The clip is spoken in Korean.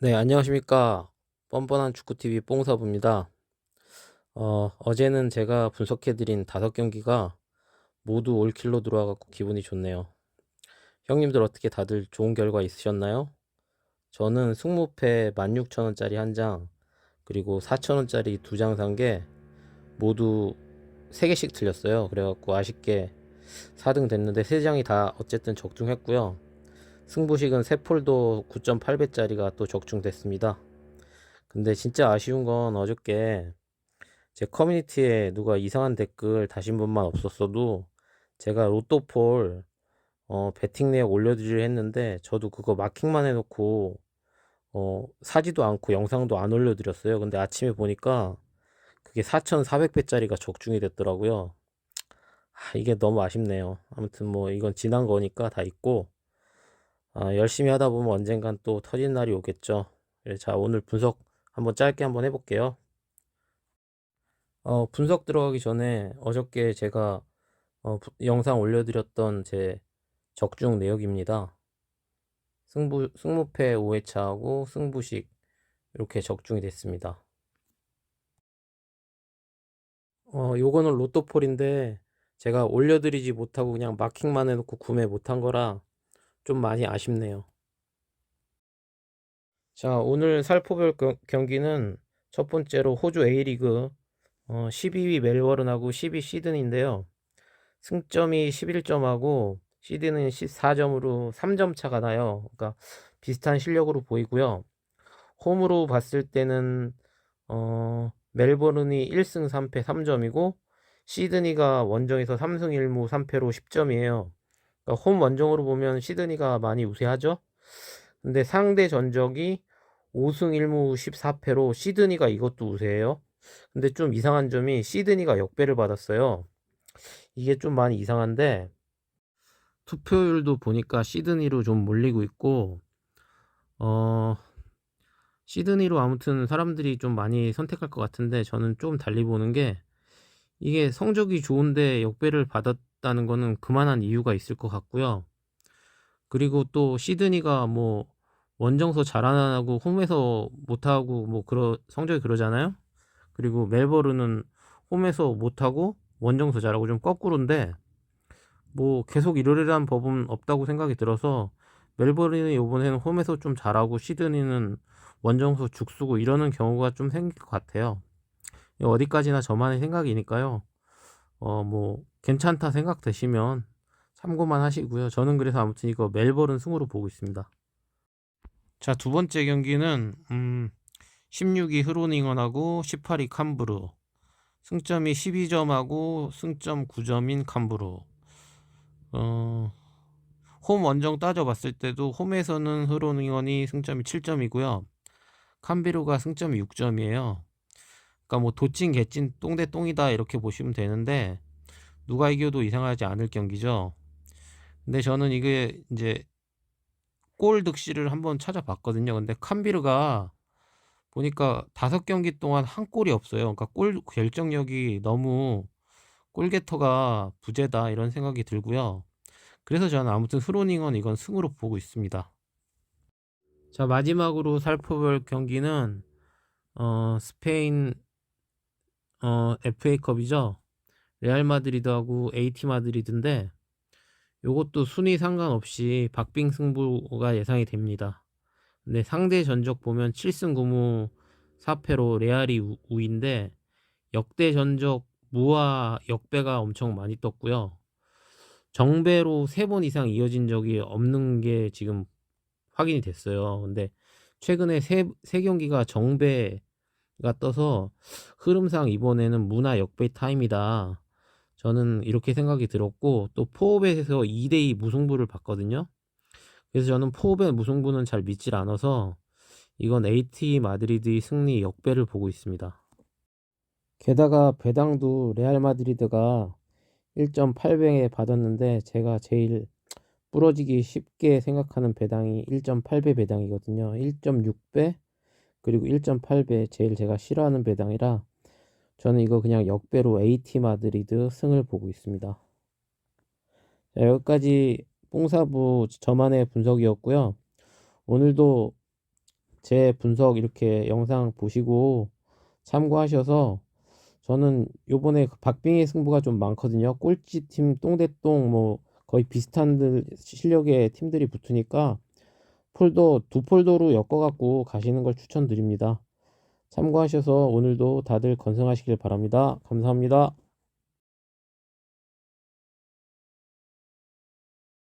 네, 안녕하십니까. 뻔뻔한 축구TV 뽕사부입니다. 어, 어제는 제가 분석해드린 다섯 경기가 모두 올킬로 들어와갖고 기분이 좋네요. 형님들 어떻게 다들 좋은 결과 있으셨나요? 저는 승무패 16,000원짜리 한 장, 그리고 4,000원짜리 두 장 산 게 모두 3개씩 틀렸어요. 그래갖고 아쉽게 4등 됐는데 3장이 다 어쨌든 적중했고요. 승부식은 세폴도 9.8배짜리가 또 적중됐습니다. 근데 진짜 아쉬운 건 어저께 제 커뮤니티에 누가 이상한 댓글 다신 분만 없었어도 제가 로또폴 어, 베팅 내역 올려드리려 했는데 저도 그거 마킹만 해놓고 어, 사지도 않고 영상도 안 올려드렸어요. 근데 아침에 보니까 그게 4,400배짜리가 적중이 됐더라고요. 아, 이게 너무 아쉽네요. 아무튼 뭐 이건 지난 거니까 다 있고 아, 열심히 하다 보면 언젠간 또 터진 날이 오겠죠. 예, 자, 오늘 분석 한번 짧게 한번 해볼게요. 어, 분석 들어가기 전에 어저께 제가 어, 부- 영상 올려드렸던 제 적중 내역입니다. 승부, 승무패 5회차하고 승부식 이렇게 적중이 됐습니다. 어, 요거는 로또폴인데 제가 올려드리지 못하고 그냥 마킹만 해놓고 구매 못한 거라 좀 많이 아쉽네요. 자, 오늘 살포별 겨- 경기는 첫 번째로 호주 A리그 어, 12위 멜버른하고 12 시드니인데요. 승점이 11점하고 시드는 14점으로 3점 차가 나요. 그러니까 비슷한 실력으로 보이고요. 홈으로 봤을 때는 어, 멜버른이 1승 3패 3점이고 시드니가 원정에서 3승 1무 3패로 10점이에요. 그러니까 홈 원정으로 보면 시드니가 많이 우세하죠. 근데 상대 전적이 5승 1무 14패로 시드니가 이것도 우세해요. 근데 좀 이상한 점이 시드니가 역배를 받았어요. 이게 좀 많이 이상한데 투표율도 보니까 시드니로 좀 몰리고 있고 어 시드니로 아무튼 사람들이 좀 많이 선택할 것 같은데 저는 좀 달리 보는 게 이게 성적이 좋은데 역배를 받았 다는 거는 그만한 이유가 있을 것 같고요. 그리고 또 시드니가 뭐 원정서 잘 안 하고 홈에서 못하고 뭐 그러 성적이 그러잖아요. 그리고 멜버른은 홈에서 못하고 원정서 잘하고 좀 거꾸로인데 뭐 계속 이러려란 법은 없다고 생각이 들어서 멜버른이 이번에는 홈에서 좀 잘하고 시드니는 원정서 죽쓰고 이러는 경우가 좀 생길 것 같아요. 어디까지나 저만의 생각이니까요. 어 뭐 괜찮다 생각되시면 참고만 하시고요. 저는 그래서 아무튼 이거 멜버른 승으로 보고 있습니다. 자, 두 번째 경기는 음 16위 흐로닝언하고 18위 캄브루. 승점이 12점하고 승점 9점인 캄브루. 어, 홈 원정 따져봤을 때도 홈에서는 흐로닝언이 승점이 7점이고요. 캄비루가 승점이 6점이에요. 그러니까 뭐 도찐 개찐 똥대 똥이다 이렇게 보시면 되는데 누가 이겨도 이상하지 않을 경기죠. 근데 저는 이게 이제 골 득실을 한번 찾아봤거든요. 근데 캄비르가 보니까 다섯 경기 동안 한 골이 없어요. 그러니까 골 결정력이 너무 골게터가 부재다 이런 생각이 들고요. 그래서 저는 아무튼 흐로닝은 이건 승으로 보고 있습니다. 자 마지막으로 살펴볼 경기는 어, 스페인 어, FA컵이죠. 레알 마드리드하고 AT 마드리드인데 요것도 순위 상관없이 박빙 승부가 예상이 됩니다. 근데 상대 전적 보면 7승 9무 4패로 레알이 우, 우인데 역대 전적 무와 역배가 엄청 많이 떴고요. 정배로 세번 이상 이어진 적이 없는 게 지금 확인이 됐어요. 근데 최근에 세, 세 경기가 정배가 떠서 흐름상 이번에는 무나 역배 타임이다. 저는 이렇게 생각이 들었고 또 포업에서 2대2 무승부를 봤거든요. 그래서 저는 포업의 무승부는 잘 믿질 않아서 이건 AT 마드리드의 승리 역배를 보고 있습니다. 게다가 배당도 레알 마드리드가 1.8배에 받았는데 제가 제일 부러지기 쉽게 생각하는 배당이 1.8배 배당이거든요. 1.6배 그리고 1.8배 제일 제가 싫어하는 배당이라 저는 이거 그냥 역배로 AT 마드리드 승을 보고 있습니다. 자, 여기까지 뽕사부 저만의 분석이었고요. 오늘도 제 분석 이렇게 영상 보시고 참고하셔서 저는 요번에 그 박빙의 승부가 좀 많거든요. 꼴찌 팀 똥대똥 뭐 거의 비슷한 들- 실력의 팀들이 붙으니까 폴더 두 폴더로 엮어 갖고 가시는 걸 추천드립니다. 참고하셔서 오늘도 다들 건승하시길 바랍니다. 감사합니다.